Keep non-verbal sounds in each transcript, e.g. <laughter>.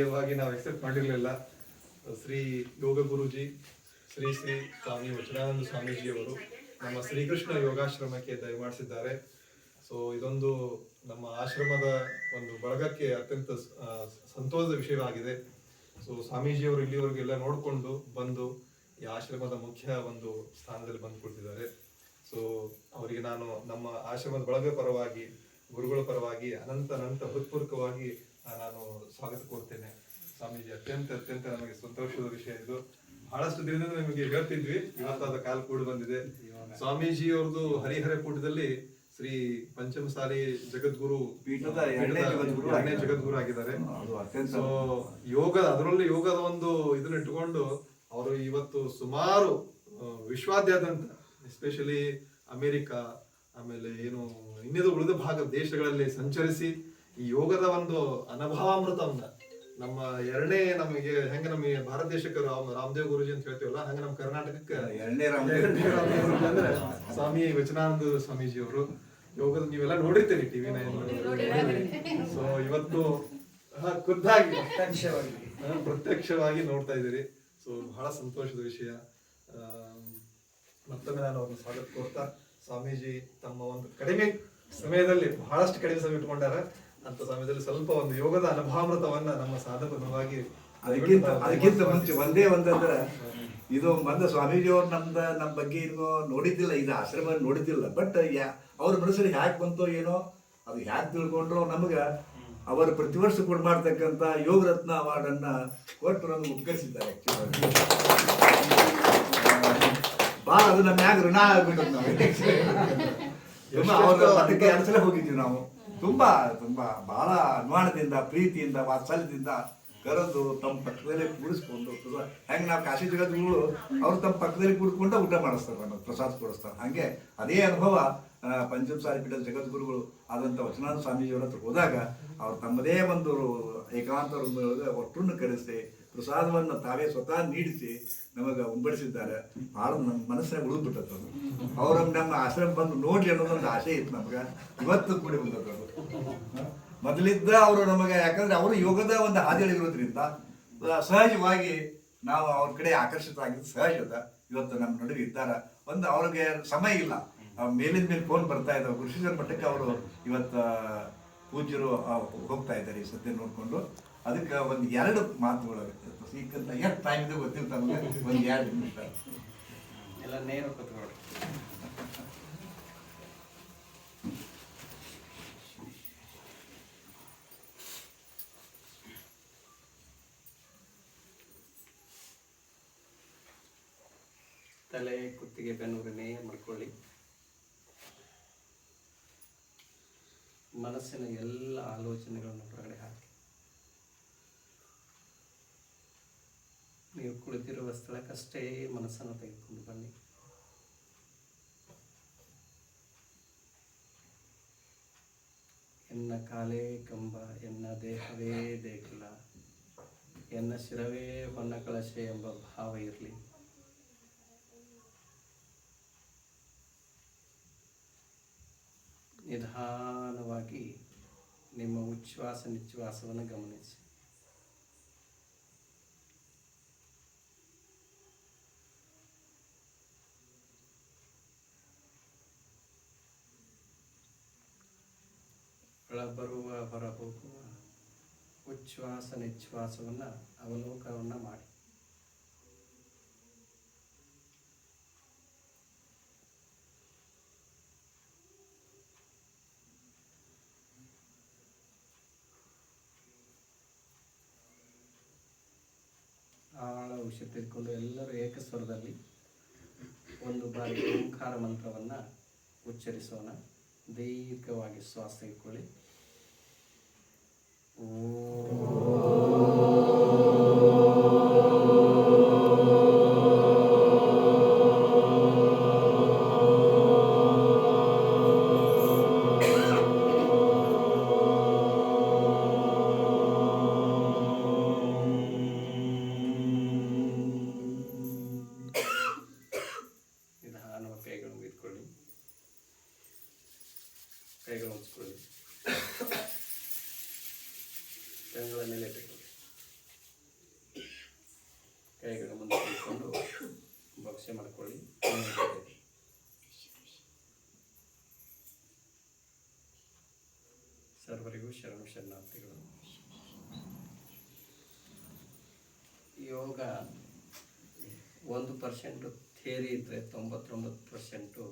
ಕಾಕತಾಳೀಯವಾಗಿ ನಾವು ಎಕ್ಸೆಪ್ಟ್ ಮಾಡಿರಲಿಲ್ಲ. ಶ್ರೀ ಯೋಗ ಗುರುಜಿ, ಶ್ರೀ ಶ್ರೀ ಸ್ವಾಮಿ ವಚನಾನಂದ ಸ್ವಾಮೀಜಿಯವರು ನಮ್ಮ ಶ್ರೀಕೃಷ್ಣ ಯೋಗಾಶ್ರಮಕ್ಕೆ ದಯಮಾಡಿಸಿದ್ದಾರೆ. ಸೊ ಇದೊಂದು ನಮ್ಮ ಆಶ್ರಮದ ಒಂದು ಬಳಗಕ್ಕೆ ಅತ್ಯಂತ ಸಂತೋಷದ ವಿಷಯವಾಗಿದೆ. ಸೊ ಸ್ವಾಮೀಜಿಯವರು ಇಲ್ಲಿವರೆಗೆಲ್ಲ ನೋಡಿಕೊಂಡು ಬಂದು ಈ ಆಶ್ರಮದ ಮುಖ್ಯ ಒಂದು ಸ್ಥಾನದಲ್ಲಿ ಬಂದು ಕುಳಿತಿದ್ದಾರೆ ಸೊ ಅವರಿಗೆ ನಾನು ನಮ್ಮ ಆಶ್ರಮದ ಬಳಗ ಪರವಾಗಿ, ಗುರುಗಳ ಪರವಾಗಿ ಅನಂತ ಅನಂತ ಹೃತ್ಪೂರ್ವಕವಾಗಿ ನಾನು ಸ್ವಾಗತ ಕೊಡ್ತೇನೆ ಸ್ವಾಮೀಜಿ ಅತ್ಯಂತ ಅತ್ಯಂತ ನಮಗೆ ಸಂತೋಷದ ವಿಷಯ ಇದು. ಬಹಳಷ್ಟು ದಿನದಿಂದ ನಿಮಗೆ ಹೇಳ್ತಿದ್ವಿ ಇವತ್ತಾದ ಕಾಲ ಕೂಡ ಬಂದಿದೆ. ಸ್ವಾಮೀಜಿ ಅವ್ರದ್ದು ಹರಿಹರ ಕೂಟದಲ್ಲಿ ಶ್ರೀ ಪಂಚಮಸಾಲಿ ಜಗದ್ಗುರು ಪೀಠದ ಎರಡನೇ ಜಗದ್ಗುರು ಆಗಿದ್ದಾರೆ. ಸೊ ಯೋಗ ಅದರಲ್ಲಿ ಯೋಗದ ಒಂದು ಇದನ್ನ ಇಟ್ಟುಕೊಂಡು ಅವರು ಇವತ್ತು ಸುಮಾರು ವಿಶ್ವಾದ್ಯಂತ ಎಸ್ಪೆಷಲಿ ಅಮೆರಿಕ ಆಮೇಲೆ ಏನು ಇನ್ನಿದು ಉಳಿದ ಭಾಗ ದೇಶಗಳಲ್ಲಿ ಸಂಚರಿಸಿ ಈ ಯೋಗದ ಒಂದು ಅನುಭವಾಮೃತವನ್ನ ನಮ್ಮ ಎರಡನೇ ನಮಗೆ ಹೆಂಗ ನಮ್ಮ ಭಾರತ ದೇಶಕ್ಕೆ ರಾಮ್ ರಾಮದೇವ್ ಗುರುಜಿ ಅಂತ ಹೇಳ್ತೀವಲ್ಲ ಹಂಗ ನಮ್ಮ ಕರ್ನಾಟಕಕ್ಕೆ ಎರಡನೇ ರಾಮ ರಾಮದೇವ್ ಗುರುಜಿ ಅಂದ್ರೆ ಸ್ವಾಮಿ ವಚನಾನಂದ ಸ್ವಾಮೀಜಿ ಅವರು ಯೋಗದ ನೀವೆಲ್ಲ ನೋಡಿರ್ತೀರಿ ಟಿವಿ ಸೊ ಇವತ್ತು ಖುದ್ದಾಗಿ. ಹಾ, ಪ್ರತ್ಯಕ್ಷವಾಗಿ ನೋಡ್ತಾ ಇದ್ದೀರಿ. ಸೊ ಬಹಳ ಸಂತೋಷದ ವಿಷಯ. ಆ, ಮತ್ತೊಮ್ಮೆ ನಾನು ಅವ್ರನ್ನ ಸ್ವಾಗತ ಕೋರ್ತಾ ಸ್ವಾಮೀಜಿ ತಮ್ಮ ಒಂದು ಕಡಿಮೆ ಸಮಯದಲ್ಲಿ ಬಹಳಷ್ಟು ಕಡಿಮೆ ಸಮಯ ಇಟ್ಕೊಂಡಾರ ಅಂತ ಸಮಯದಲ್ಲಿ ಸ್ವಲ್ಪ ಒಂದು ಯೋಗದ ಅನುಭಾಮೃತವನ್ನ ನಮ್ಮ ಸಾಧಕವಾಗಿ ಅದಕ್ಕಿಂತ ಅದಕ್ಕಿಂತ ಮುಂಚೆ ಒಂದೇ ಒಂದಂದ್ರೆ ಇದು ಬಂದ ಸ್ವಾಮೀಜಿಯವ್ರು ನಮ್ದ ನಮ್ಮ ಬಗ್ಗೆ ಏನೋ ನೋಡಿದ್ದಿಲ್ಲ ಇದು ಆಶ್ರಮ ನೋಡಿದ್ದಿಲ್ಲ. ಬಟ್ ಯಾ ಅವ್ರ ಮನಸ್ಸಲ್ಲಿ ಹ್ಯಾಕ್ ಬಂತೋ ಏನೋ ಅದು ಹ್ಯಾಕ್ ತಿಳ್ಕೊಂಡ್ರು ನಮ್ಗ ಅವರು ಪ್ರತಿ ವರ್ಷ ಕೊಡ್ ಮಾಡ್ತಕ್ಕಂಥ ಯೋಗ ರತ್ನ ಅವಾರ್ಡ್ ಅನ್ನ ಕೊಟ್ಟು ನಮ್ಗೆ ಉಪಕರಿಸಿದ್ದಾರೆ ಭಾಳ ಅದು ನಮ್ಮ ಮ್ಯಾಗ ಋಣ ಆಗ್ಬಿಟ್ಟು ನಾವು <laughs> ಹೋಗಿದ್ವಿ ನಾವು. ತುಂಬಾ ತುಂಬಾ ಬಹಳ ಅನುಮಾನದಿಂದ, ಪ್ರೀತಿಯಿಂದ, ವಾತ್ಸಲ್ಯದಿಂದ ಕರೆದು ತಮ್ಮ ಪಕ್ಕದಲ್ಲೇ ಕೂಡಿಸ್ಕೊಂಡು ಹೆಂಗ್ ನಾವು ಕಾಶಿ ಜಗದ್ಗುರುಗಳು ಅವ್ರು ತಮ್ಮ ಪಕ್ಕದಲ್ಲಿ ಕೂಡ್ಕೊಂಡು ಊಟ ಮಾಡಿಸ್ತಾರೆ ನಮಗೆ ಪ್ರಸಾದ ಕೊಡಿಸ್ತಾರೆ. ಹಾಗೆ ಅದೇ ಅನುಭವ ಪಂಚಮಸಾರಿ ಪಂಚಮ ಸಾರಿ ಪೀಠದ ಜಗದ್ಗುರುಗಳು ಆದಂಥ ವಚನಾನಂದ ಸ್ವಾಮೀಜಿಯವರ ಹತ್ರ ಹೋದಾಗ, ಅವ್ರು ತಮ್ಮದೇ ಒಂದು ಏಕಾಂತ ರೂಮದೊಳಗೆ ಒಟ್ಟನ್ನು ಕರೆಸಿ ಪ್ರಸಾದವನ್ನು ತಾವೇ ಸ್ವತಃ ನೀಡಿಸಿ ನಮಗೆ ಉಂಬಡಿಸಿದ್ದಾರೆ ಭಾಳ ನಮ್ಮ ಮನಸ್ಸಿನಾಗ ಉಳಿದ್ಬಿಟ್ಟದ್ದು ಅದು. ಅವ್ರ ನಮ್ಮ ಆಶ್ರಮ ಬಂದು ನೋಡ್ಲಿ ಅನ್ನೋದೊಂದು ಆಸೆ ಇತ್ತು ನಮ್ಗೆ. ಇವತ್ತು ಕೂಡಿ ಬಂದದ್ದು. ಮೊದಲಿದ್ದ ಅವರು ನಮಗೆ, ಯಾಕಂದ್ರೆ ಅವರು ಯೋಗದ ಒಂದು ಹಾದಿಗಳಿರೋದ್ರಿಂದ ಸಹಜವಾಗಿ ನಾವು ಅವ್ರ ಕಡೆ ಆಕರ್ಷಿತ ಆಗಿದ್ದು ಸಹಜದ ಇವತ್ತು ನಮ್ಮ ನಡುವೆ ಇದ್ದಾರೆ. ಒಂದು ಅವ್ರಿಗೆ ಸಮಯ ಇಲ್ಲ. ಮೇಲಿನ ಮೇಲೆ ಫೋನ್ ಬರ್ತಾ ಇದ್ದಾವೆ ಕೃಷಿಕರ ಮಟ್ಟಕ್ಕೆ ಅವರು ಇವತ್ತು ಪೂಜ್ಯರು ಹೋಗ್ತಾ ಇದ್ದಾರೆ ಈ ಸದ್ಯ ನೋಡ್ಕೊಂಡು. ಅದಕ್ಕೆ ಒಂದು ಎರಡು ಮಾತುಗಳು ಸೀಕಂತ ಎಷ್ಟು ಟೈಮ್ ಇದೆ ಗೊತ್ತಿಲ್ಲ ಒಂದು ಎರಡು ನಿಮಿಷ. ಎಲ್ಲ ನೇರ ಕೂತ್ಕೊಳ್ಳಿ ತಲೆ, ಕುತ್ತಿಗೆ ಬೆನ್ನೂರು ನೇರ ಮಾಡ್ಕೊಳ್ಳಿ. ಮನಸ್ಸಿನ ಎಲ್ಲ ಆಲೋಚನೆಗಳನ್ನು ಕುಳಿತಿರುವ ಸ್ಥಳಕ್ಕಷ್ಟೇ ಮನಸ್ಸನ್ನು ತೆಗೆದುಕೊಂಡು ಬನ್ನಿ. ಎನ್ನ ಕಾಲೇ ಕಂಬ, ಎನ್ನ ದೇಹವೇ ದೇಗುಲ, ಎನ್ನ ಶಿರವೇ ಹೊನ್ನ ಕಳಶೆ ಎಂಬ ಭಾವ ಇರಲಿ. ನಿಧಾನವಾಗಿ ನಿಮ್ಮ ಉಚ್ಛ್ವಾಸ ನಿಶ್ವಾಸವನ್ನು ಗಮನಿಸಿ. ಒಳಬರುವ ಹೊರ ಹೋಗುವ ಉಚ್ಛ್ವಾಸ ನಿಶ್ವಾಸವನ್ನು ಅವಲೋಕವನ್ನು ಮಾಡಿ. ಆಳ ವಿಷಯ ತೆಗೆದುಕೊಂಡು ಎಲ್ಲರೂ ಏಕಸ್ವರದಲ್ಲಿ ಒಂದು ಬಾರಿ ಓಂಕಾರ ಮಂತ್ರವನ್ನು ಉಚ್ಚರಿಸೋಣ. ದೀರ್ಘವಾಗಿ ಶ್ವಾಸ ತೆಗೆದುಕೊಳ್ಳಿ ನಿಧಾನವಾಗಿ ಯೋಗ ಒಂದು ಪರ್ಸೆಂಟ್ ಥಿಯರಿ ಇದ್ದರೆ ತೊಂಬತ್ತೊಂಬತ್ತು ಪರ್ಸೆಂಟು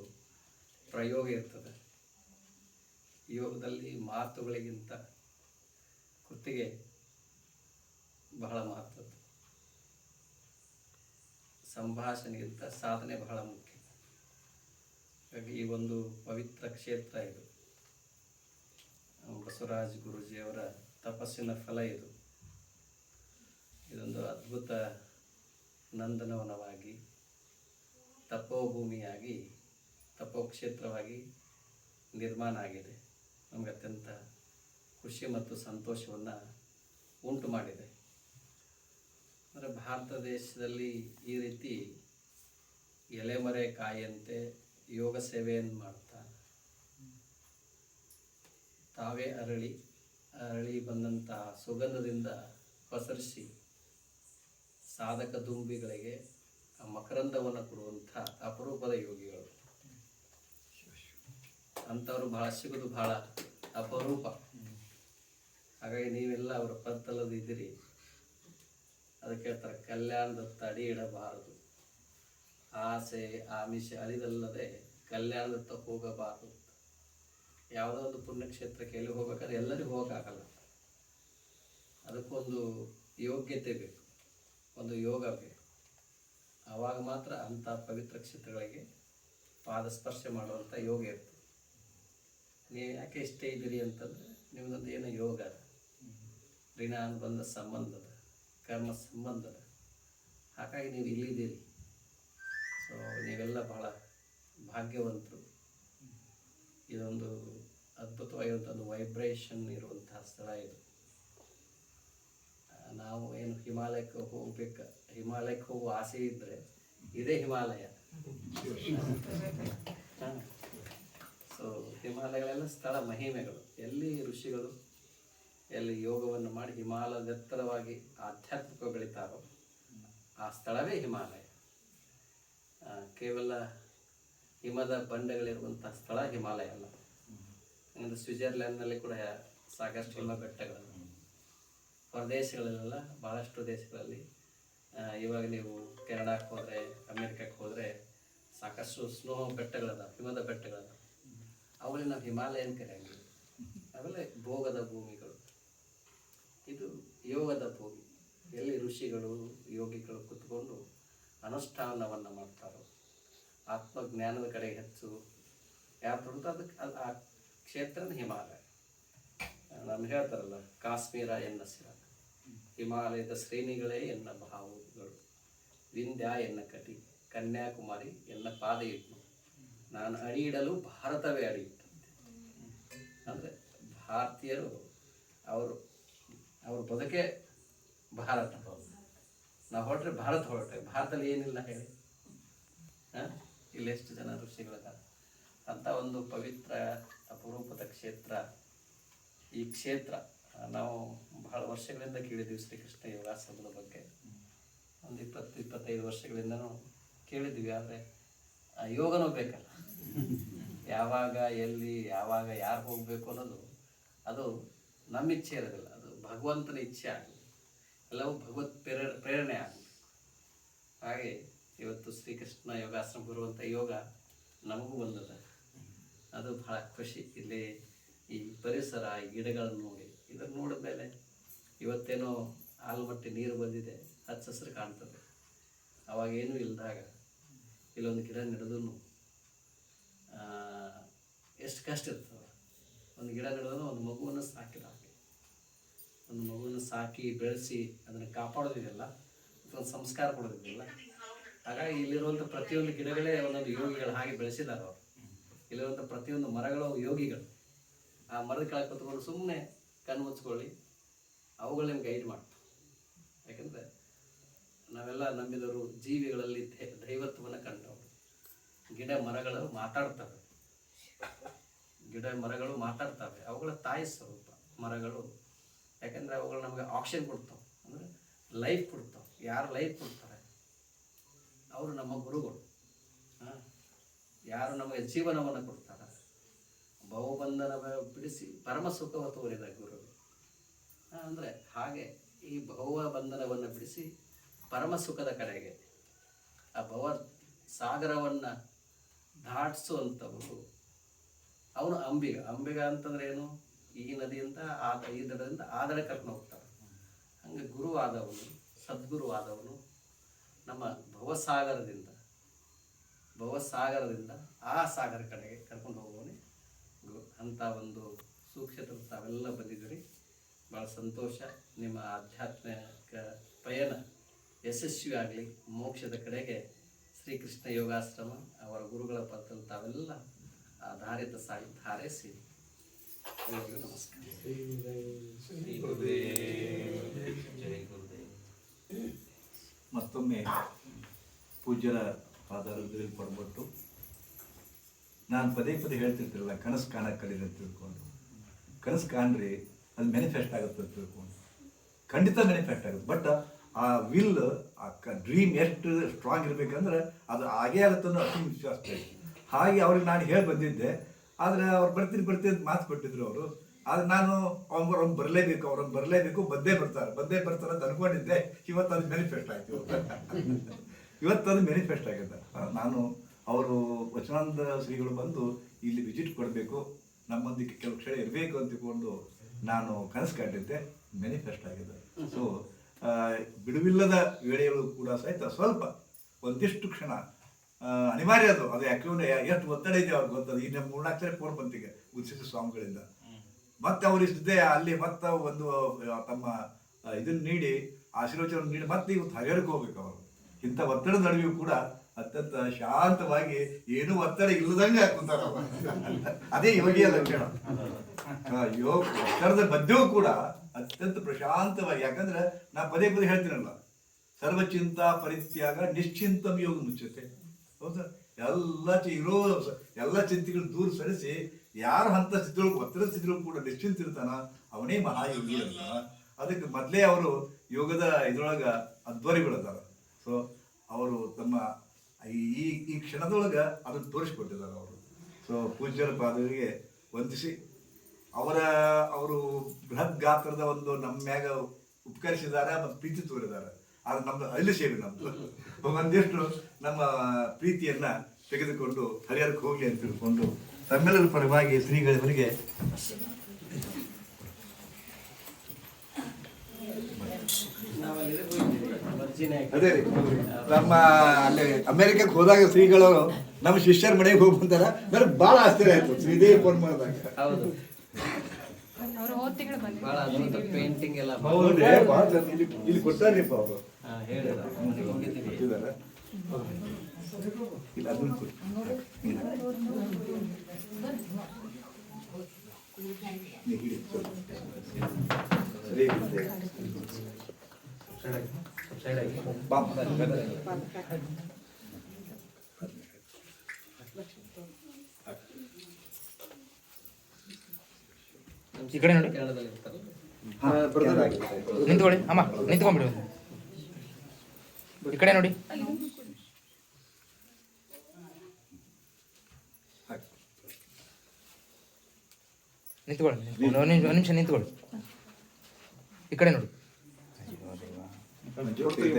ಪ್ರಯೋಗ ಇರ್ತದೆ. ಯೋಗದಲ್ಲಿ ಮಾತುಗಳಿಗಿಂತ ಕೃತಿಗೆ ಬಹಳ ಮಹತ್ವದ್ದು ಸಂಭಾಷಣೆಗಿಂತ ಸಾಧನೆ ಬಹಳ ಮುಖ್ಯ. ಹಾಗಾಗಿ ಈ ಒಂದು ಪವಿತ್ರ ಕ್ಷೇತ್ರ ಇದು. ಬಸವರಾಜ್ ಗುರೂಜಿಯವರ ತಪಸ್ಸಿನ ಫಲ ಇದು ಇದೊಂದು ಅದ್ಭುತ ನಂದನವನವಾಗಿ, ತಪೋಭೂಮಿಯಾಗಿ, ತಪೋಕ್ಷೇತ್ರವಾಗಿ ನಿರ್ಮಾಣ ಆಗಿದೆ. ನಮಗೆ ಅತ್ಯಂತ ಖುಷಿ ಮತ್ತು ಸಂತೋಷವನ್ನು ಉಂಟು ಮಾಡಿದೆ. ಅಂದರೆ ಭಾರತ ದೇಶದಲ್ಲಿ ಈ ರೀತಿ ಎಲೆಮರೆ ಕಾಯಿಯಂತೆ ಯೋಗ ಸೇವೆಯನ್ನು ಮಾಡ್ತಾ, ತಾವೇ ಅರಳಿ ಅರಳಿ ಬಂದಂತಹ ಸುಗಂಧದಿಂದ ಪಸರಿಸಿ ಸಾಧಕ ದುಂಬಿಗಳಿಗೆ ಮಕರಂದವನ್ನು ಕೊಡುವಂಥ ಅಪರೂಪದ ಯೋಗಿಗಳು. ಅಂಥವ್ರು ಬಹಳ ಸಿಗೋದು ಬಹಳ ಅಪರೂಪ. ಹಾಗಾಗಿ ನೀವೆಲ್ಲ ಅವರ ಪತ್ತಲ್ಲದಿದ್ದೀರಿ ಅದಕ್ಕೆ ಹೇಳ್ತಾರೆ ಕಲ್ಯಾಣದ ತಡಿ ಇಡಬಾರದು. ಆಸೆ, ಆಮಿಷ ಅರಿದಲ್ಲದೆ ಕಲ್ಯಾಣದತ್ತ ಹೋಗಬಾರದು ಯಾವುದೋ ಒಂದು ಪುಣ್ಯಕ್ಷೇತ್ರಕ್ಕೆ ಎಲ್ಲಿ ಹೋಗ್ಬೇಕಾದ್ರೆ ಎಲ್ಲರಿಗೂ ಹೋಗಕ್ಕಾಗಲ್ಲ. ಅದಕ್ಕೊಂದು ಯೋಗ್ಯತೆ ಬೇಕು. ಒಂದು ಯೋಗ ಬೇಕು ಆವಾಗ ಮಾತ್ರ ಅಂಥ ಪವಿತ್ರ ಕ್ಷೇತ್ರಗಳಿಗೆ ಪಾದಸ್ಪರ್ಶ ಮಾಡುವಂಥ ಯೋಗ ಇರ್ತದೆ ನೀವು ಯಾಕೆ ಇಷ್ಟೇ ಇದ್ದೀರಿ ಅಂತಂದರೆ ನಿಮ್ಮದೊಂದು ಏನು ಯೋಗ ಅದ ಋಣಾನುಬಂಧ ಸಂಬಂಧದ ಕರ್ಮ ಸಂಬಂಧದ ಹಾಗಾಗಿ ನೀವು ಇಲ್ಲಿದ್ದೀರಿ ಸೊ ನೀವೆಲ್ಲ ಬಹಳ ಭಾಗ್ಯವಂತರು. ಇದೊಂದು ಅದ್ಭುತವಾಗಿರುವಂಥ ಒಂದು ವೈಬ್ರೇಷನ್ ಇರುವಂತಹ ಸ್ಥಳ ಇದು. ನಾವು ಏನು ಹಿಮಾಲಯಕ್ಕೆ ಹೋಗ್ಬೇಕು, ಹಿಮಾಲಯಕ್ಕೆ ಹೋಗುವ ಆಸೆ ಇದ್ದರೆ ಇದೇ ಹಿಮಾಲಯ. ಸೊ ಹಿಮಾಲಯಗಳೆಲ್ಲ ಸ್ಥಳ ಮಹಿಮೆಗಳು. ಎಲ್ಲಿ ಋಷಿಗಳು, ಎಲ್ಲಿ ಯೋಗವನ್ನು ಮಾಡಿ ಹಿಮಾಲಯದ ಎತ್ತರವಾಗಿ ಆಧ್ಯಾತ್ಮಿಕ ಬೆಳಿತಾರೋ ಆ ಸ್ಥಳವೇ ಹಿಮಾಲಯ. ಕೇವಲ ಹಿಮದ ಬಂಡೆಗಳಿರುವಂಥ ಸ್ಥಳ ಹಿಮಾಲಯ ಅಲ್ಲ. ಸ್ವಿಟ್ಜರ್ಲೆಂಡ್ನಲ್ಲಿ ಕೂಡ ಸಾಕಷ್ಟು ಹಿಮ ಬೆಟ್ಟಗಳು ಹೊರದೇಶಗಳಲ್ಲೆಲ್ಲ ಭಾಳಷ್ಟು ದೇಶಗಳಲ್ಲಿ ಇವಾಗ ನೀವು ಕೆನಡಾಕ್ಕೆ ಹೋದರೆ ಅಮೇರಿಕಕ್ಕೆ ಹೋದರೆ ಸಾಕಷ್ಟು ಸ್ನೋ ಬೆಟ್ಟಗಳದ, ಹಿಮದ ಬೆಟ್ಟಗಳದ. ಅವುಗಳಿಗೆ ನಾವು ಹಿಮಾಲಯನ್ ಕರೆಯಂಗಿಲ್ಲ ಅವೆಲ್ಲ ಭೋಗದ ಭೂಮಿಗಳು. ಇದು ಯೋಗದ ಭೂಮಿ. ಎಲ್ಲಿ ಋಷಿಗಳು, ಯೋಗಿಗಳು ಕುತ್ಕೊಂಡು ಅನುಷ್ಠಾನವನ್ನು ಮಾಡ್ತಾರೋ, ಆತ್ಮಜ್ಞಾನದ ಕಡೆ ಹೆಚ್ಚು. ಯಾರು ಅದಕ್ಕೆ ಆ ಕ್ಷೇತ್ರನ ಹಿಮಾಲಯ. ನಾನು ಹೇಳ್ತಾರಲ್ಲ, ಕಾಶ್ಮೀರ ಎನ್ನ ಸಿರ ಹಿಮಾಲಯದ ಶ್ರೇಣಿಗಳೇ ಎನ್ನ ಭಾವಗಳು ವಿಂಧ್ಯ ಎನ್ನ ಕಟಿ, ಕನ್ಯಾಕುಮಾರಿ ಎನ್ನ ಪಾದ ಇಟ್ಟು ನಾನು ಅಡಿ ಇಡಲು ಭಾರತವೇ ಅಡಿ ಇಟ್ಟಂತೆ ಅಂದರೆ ಭಾರತೀಯರು ಅವರು, ಅವ್ರ ಬದುಕೆ ಭಾರತ. ನಾವು ಹೊರಟ್ರೆ ಭಾರತ ಹೊರಟ್ರೆ ಭಾರತದಲ್ಲಿ ಏನಿಲ್ಲ ಹೇಳಿ. ಹಾಂ? ಇಲ್ಲಿ ಎಷ್ಟು ಜನ ಋಷಿಗಳಿದ್ದಾರೆ ಅಂತ ಒಂದು ಪವಿತ್ರ ಅಪರೂಪದ ಕ್ಷೇತ್ರ. ಈ ಕ್ಷೇತ್ರ, ನಾವು ಬಹಳ ವರ್ಷಗಳಿಂದ ಕೇಳಿದ್ದೀವಿ ಶ್ರೀಕೃಷ್ಣ ಯೋಗಾಸನದ ಬಗ್ಗೆ. ಒಂದು ಇಪ್ಪತ್ತು, ಇಪ್ಪತ್ತೈದು ವರ್ಷಗಳಿಂದನೂ ಕೇಳಿದ್ದೀವಿ, ಆದರೆ ಆ ಯೋಗನೂ ಬೇಕಲ್ಲ. ಯಾವಾಗ, ಎಲ್ಲಿ, ಯಾವಾಗ, ಯಾರು ಹೋಗಬೇಕು ಅನ್ನೋದು ಅದು ನಮ್ಮ ಇಚ್ಛೆ ಇರೋದಿಲ್ಲ. ಅದು ಭಗವಂತನ ಇಚ್ಛೆ ಆಗಲಿ ಎಲ್ಲವೂ ಭಗವತ್ ಪ್ರೇರ, ಪ್ರೇರಣೆ ಆಗಲಿ ಹಾಗೆ ಇವತ್ತು ಶ್ರೀಕೃಷ್ಣ ಯೋಗಾಸನ ಬರುವಂಥ ಯೋಗ ನಮಗೂ ಬಂದದ. ಅದು ಬಹಳ ಖುಷಿ. ಇಲ್ಲಿ ಈ ಪರಿಸರ ಗಿಡಗಳನ್ನು ನೋಡಿ. ಇದನ್ನು ನೋಡಿದ ಮೇಲೆ ಇವತ್ತೇನೋ ಆಲ್ಮಟ್ಟಿ ನೀರು ಬಂದಿದೆ, ಹಚ್ಚ ಹಸಿರು ಕಾಣ್ತದೆ. ಅವಾಗೇನೂ ಇಲ್ಲದಾಗ ಇಲ್ಲೊಂದು ಗಿಡ ನೆಡೋದು ಎಷ್ಟು ಕಷ್ಟ ಇರ್ತದೆ. ಒಂದು ಗಿಡ ಒಂದು ಮಗುವನ್ನು ಹಾಗೆ. ಒಂದು ಮಗುವನ್ನು ಸಾಕಿ, ಬೆಳೆಸಿ ಅದನ್ನು ಕಾಪಾಡೋದಿದೆಯಲ್ಲ ಒಂದು ಸಂಸ್ಕಾರ ಕೊಡೋದಿದೆಯಲ್ಲ. ಹಾಗಾಗಿ ಇಲ್ಲಿರುವಂಥ ಪ್ರತಿಯೊಂದು ಗಿಡಗಳೇ ಒಂದೊಂದು ಯೋಗಿಗಳು ಹಾಗೆ ಬೆಳೆಸಿದ್ದಾರೆ ಅವರು. ಇಲ್ಲಿರುವಂಥ ಪ್ರತಿಯೊಂದು ಮರಗಳು ಯೋಗಿಗಳು. ಆ ಮರದ ಕೆಳಗೆ ಕೂತ್ಕೊಂಡು ಸುಮ್ಮನೆ ಕಣ್ಣು ಮುಚ್ಕೊಳ್ಳಿ. ಅವುಗಳು ನಿಮ್ಗೆ ಗೈಡ್ ಮಾಡ್ತವೆ ಯಾಕಂದರೆ ನಾವೆಲ್ಲ ನಂಬಿದವರು ಜೀವಿಗಳಲ್ಲಿ ದೈವತ್ವವನ್ನು ಕಂಡವರು. ಗಿಡ ಮರಗಳು ಮಾತಾಡ್ತವೆ. ಗಿಡ ಮರಗಳು ಮಾತಾಡ್ತವೆ. ಅವುಗಳ ತಾಯಿ ಸ್ವರೂಪ ಮರಗಳು. ಯಾಕಂದರೆ ಅವುಗಳು ನಮಗೆ ಆಕ್ಷನ್ ಕೊಡ್ತಾವೆ. ಅಂದರೆ ಲೈಫ್ ಕೊಡ್ತಾವೆ. ಯಾರು ಲೈಫ್ ಕೊಡ್ತಾರೆ? ಅವರು ನಮ್ಮ ಗುರುಗಳು. ಯಾರು ನಮಗೆ ಜೀವನವನ್ನು ಕೊಡ್ತಾರ? ಬಹುಬಂಧನ ಬಿಡಿಸಿ ಪರಮ ಸುಖವ ತೋರಿದ ಗುರು ಅಂದರೆ ಹಾಗೆ ಈ ಭವ ಬಂಧನವನ್ನು ಬಿಡಿಸಿ ಪರಮ ಸುಖದ ಕಡೆಗೆ ಆ ಭವ ಸಾಗರವನ್ನು ದಾಟಿಸುವಂಥವರು ಅವನು ಅಂಬಿಗ. ಅಂಬಿಗ ಅಂತಂದ್ರೆ ಏನು? ಈ ನದಿಯಿಂದ ಆ ಈ ದಡದಿಂದ ಆದರೆ ಕರ್ಕೊಂಡು ಹೋಗ್ತಾರೆ ಹಂಗೆ ಗುರುವಾದವನು, ಸದ್ಗುರುವಾದವನು ನಮ್ಮ ಭವಸಾಗರದಿಂದ ಭವಸಾಗರದಿಂದ ಆ ಸಾಗರ ಕಡೆಗೆ ಕರ್ಕೊಂಡು ಹೋಗುವವನೇ ಅಂತ ಒಂದು ಸೂಕ್ಷ್ಮತೆ ತಾವೆಲ್ಲ ಬಂದಿದ್ದೀರಿ. ಭಾಳ ಸಂತೋಷ. ನಿಮ್ಮ ಆಧ್ಯಾತ್ಮಿಕ ಪಯಣ ಯಶಸ್ವಿ ಆಗಲಿ ಮೋಕ್ಷದ ಕಡೆಗೆ ಶ್ರೀಕೃಷ್ಣ ಯೋಗಾಶ್ರಮ, ಅವರ ಗುರುಗಳ ಪತ್ರ ತಾವೆಲ್ಲ ಆಧಾರಿತ ಸಾಗಿ ಹಾರೈಸಿ. ನಮಸ್ಕಾರ. ಮತ್ತೊಮ್ಮೆ ಪೂಜ್ಯರ ಪಾದಾರದಲ್ಲಿ ಕೊಡ್ಬಿಟ್ಟು ನಾನು ಪದೇ ಪದೇ ಹೇಳ್ತಿರ್ತಿರಲ್ಲ, ಕನಸು ಕಾಣಕ್ಕೆ ಕಲೀರಿ ಅಂತ ತಿಳ್ಕೊಂಡು. ಕನಸು ಕಾಣ್ರಿ ಅದು ಮ್ಯಾನಿಫೆಸ್ಟ್ ಆಗುತ್ತೆ ಅಂತ ತಿಳ್ಕೊಂಡು. ಖಂಡಿತ ಮ್ಯಾನಿಫೆಸ್ಟ್ ಆಗುತ್ತೆ. ಬಟ್ ಆ ವಿಲ್ ಆ ಡ್ರೀಮ್ ಎಷ್ಟು ಸ್ಟ್ರಾಂಗ್ ಇರಬೇಕಂದ್ರೆ ಅದು ಹಾಗೇ ಆಗುತ್ತೆ ಅನ್ನೋ ಅಷ್ಟು ವಿಶ್ವಾಸ. ಹಾಗೆ ಅವ್ರಿಗೆ ನಾನು ಹೇಳಿ ಬಂದಿದ್ದೆ, ಆದರೆ ಅವ್ರು ಬರ್ತೀನಿ ಬರ್ತೀನಿ ಅಂತ ಮಾತು ಕೊಟ್ಟಿದ್ರು ಅವರು. ಆದ್ರೆ ನಾನು ಅವ್ರು ಅವ್ನು ಬರಲೇಬೇಕು ಅವ್ರನ್ನ ಬರಲೇಬೇಕು, ಬಂದೇ ಬರ್ತಾರೆ. ಬಂದೇ ಬರ್ತಾರೆ ಅಂತ ಅನ್ಕೊಂಡಿದ್ದೆ. ಇವತ್ತು ಅದು ಮ್ಯಾನಿಫೆಸ್ಟ್ ಆಯ್ತು. <laughs> ಇವತ್ತು ಅದು ಮ್ಯಾನಿಫೆಸ್ಟ್ ಆಗಿದೆ. ನಾನು ಅವರು ವಚನಾನಂದ ಶ್ರೀಗಳು ಬಂದು ಇಲ್ಲಿ ವಿಸಿಟ್ ಕೊಡಬೇಕು, ನಮ್ಮೊಂದಿಗೆ ಕೆಲವು ಕ್ಷಣ ಇರಬೇಕು ಅಂತಕೊಂಡು ನಾನು ಕನಸು ಕಾಟಿದ್ದೆ ಮ್ಯಾನಿಫೆಸ್ಟ್ ಆಗಿದೆ ಸೊ ಬಿಡುವಿಲ್ಲದ ವೇಳೆಗಳು ಕೂಡ ಸಹಿತ ಸ್ವಲ್ಪ ಒಂದಿಷ್ಟು ಕ್ಷಣ ಅನಿವಾರ್ಯ ಅದು. ಅದು ಯಾಕೆ ಎಷ್ಟು ಒತ್ತಡ ಇದೆ ಅವ್ರಿಗೆ ಗೊತ್ತದು ಈಗ ಮೂರ್ನಾಲ್ಕು ಸರಿ ಫೋನ್ ಬಂತಿಗೆ ಸ್ವಾಮಿಗಳಿಂದ. ಮತ್ತೆ ಅವ್ರ ಜೊತೆ ಅಲ್ಲಿ ಮತ್ತೆ ಒಂದು ತಮ್ಮ ಇದನ್ನ ನೀಡಿ ಆಶೀರ್ವಚನ ನೀಡಿ ಮತ್ತೆ ಇವತ್ತು ಹರಿಹರಕ್ಕೆ ಹೋಗ್ಬೇಕು ಅವರು. ಇಂಥ ಒತ್ತಡದ ನಡುವೆಯೂ ಕೂಡ ಅತ್ಯಂತ ಶಾಂತವಾಗಿ ಏನು ಒತ್ತಡ ಇಲ್ಲದಂಗೆ ಹಾಕುತ್ತಾರ. ಅದೇ ಯೋಗಿಯ ಲಕ್ಷಣ. ಯೋಗ ಒತ್ತಡದ ಬದ್ಯೂ ಕೂಡ ಅತ್ಯಂತ ಪ್ರಶಾಂತವಾಗಿ ಯಾಕಂದ್ರೆ ನಾ ಪದೇ ಪದೇ ಹೇಳ್ತೀನಲ್ಲ ಸರ್ವಚಿಂತ ಪರಿತ್ಯಾಗ ನಿಶ್ಚಿಂತಂ ಯೋಗ ಮುಚ್ಚತೆ ಹೌದಾ? ಎಲ್ಲ ಇರೋ ಎಲ್ಲ ಚಿಂತೆಗಳು ದೂರ ಸರಿಸಿ ಯಾರು ಹಂತ ಸ್ಥಿತಿಗಳು ಒತ್ತಡ ಸ್ಥಿತಿಗಳು ಕೂಡ ನಿಶ್ಚಿಂತ ಇರ್ತಾನ ಅವನೇ ಮಹಾಯೋಗಿ ಅಂತ. ಅದಕ್ಕೆ ಮೊದಲೇ ಅವರು ಯೋಗದ ಇದ್ರೊಳಗ ಅಧ್ವರಿಗಳದಾರ ಸೊ ಅವರು ತಮ್ಮ ಈ ಈ ಕ್ಷಣದೊಳಗೆ ಅದನ್ನು ತೋರಿಸ್ಕೊಟ್ಟಿದ್ದಾರೆ ಅವರು. ಸೊ ಪೂಜ್ಯರ ಪಾದಗಳಿಗೆ ವಂದಿಸಿ, ಅವರ, ಅವರು ಬೃಹತ್ ಗಾತ್ರದ ಒಂದು ನಮ್ಮ ಮ್ಯಾಗ ಉಪಕರಿಸಿದ್ದಾರೆ ಮತ್ತು ಪ್ರೀತಿ ತೋರಿದ್ದಾರೆ. ಆದ್ರೆ ನಮ್ದು ಅಲ್ಲಿ ಸೇವೆ ನಮ್ದು. ಒಂದಿಷ್ಟು ನಮ್ಮ ಪ್ರೀತಿಯನ್ನ ತೆಗೆದುಕೊಂಡು ಹರಿಹರಕ್ಕೆ ಹೋಗ್ಲಿ ಅಂತ ತಿಳ್ಕೊಂಡು ತಮ್ಮೆಲ್ಲರ ಪರವಾಗಿ ಶ್ರೀಗಳವರಿಗೆ ನಾವು ಅಲ್ಲಿ ಹೋಗಿದ್ದೀವಿ ವರ್ಜಿನಿಯಾಗೆ. ಅದೇ ರೀ. ನಮ್ಮ ಅಲ್ಲಿ ಅಮೆರಿಕಕ್ಕೆ ಹೋದಾಗ ಶ್ರೀಗಳು ನಮ್ಮ ಶಿಷ್ಯರ ಮನೆಗೆ ಹೋಗಿ ಬಂದಾರ ನನಗೆ ಭಾಳ ಆಶ್ಚರ್ಯ ಆಯ್ತು. ಶ್ರೀದೇವಿ ಫೋನ್ ಮಾಡಿದಾಗ. ಹೌದು. ಬಹಳ ಪೇಂಟಿಂಗ್ ಎಲ್ಲ ಇಲ್ಲಿ ಇಲ್ಲಿ ಕೊಟ್ಟಾರ್ರಿಪ್ಪ ಅವರು. ಇಲ್ಲ ಅದನ್ನ ಕೊಡಿ. ಸರಿ. సైడ్ అయ్యి బాబు ఇక్కడే నింతుకోండి అమ్మ నింతుకోండి ఇక్కడే నోడి నింతుకోండి నిమిషం నింతుకోండి ఇక్కడే నోడు ಒಂದು. ಈ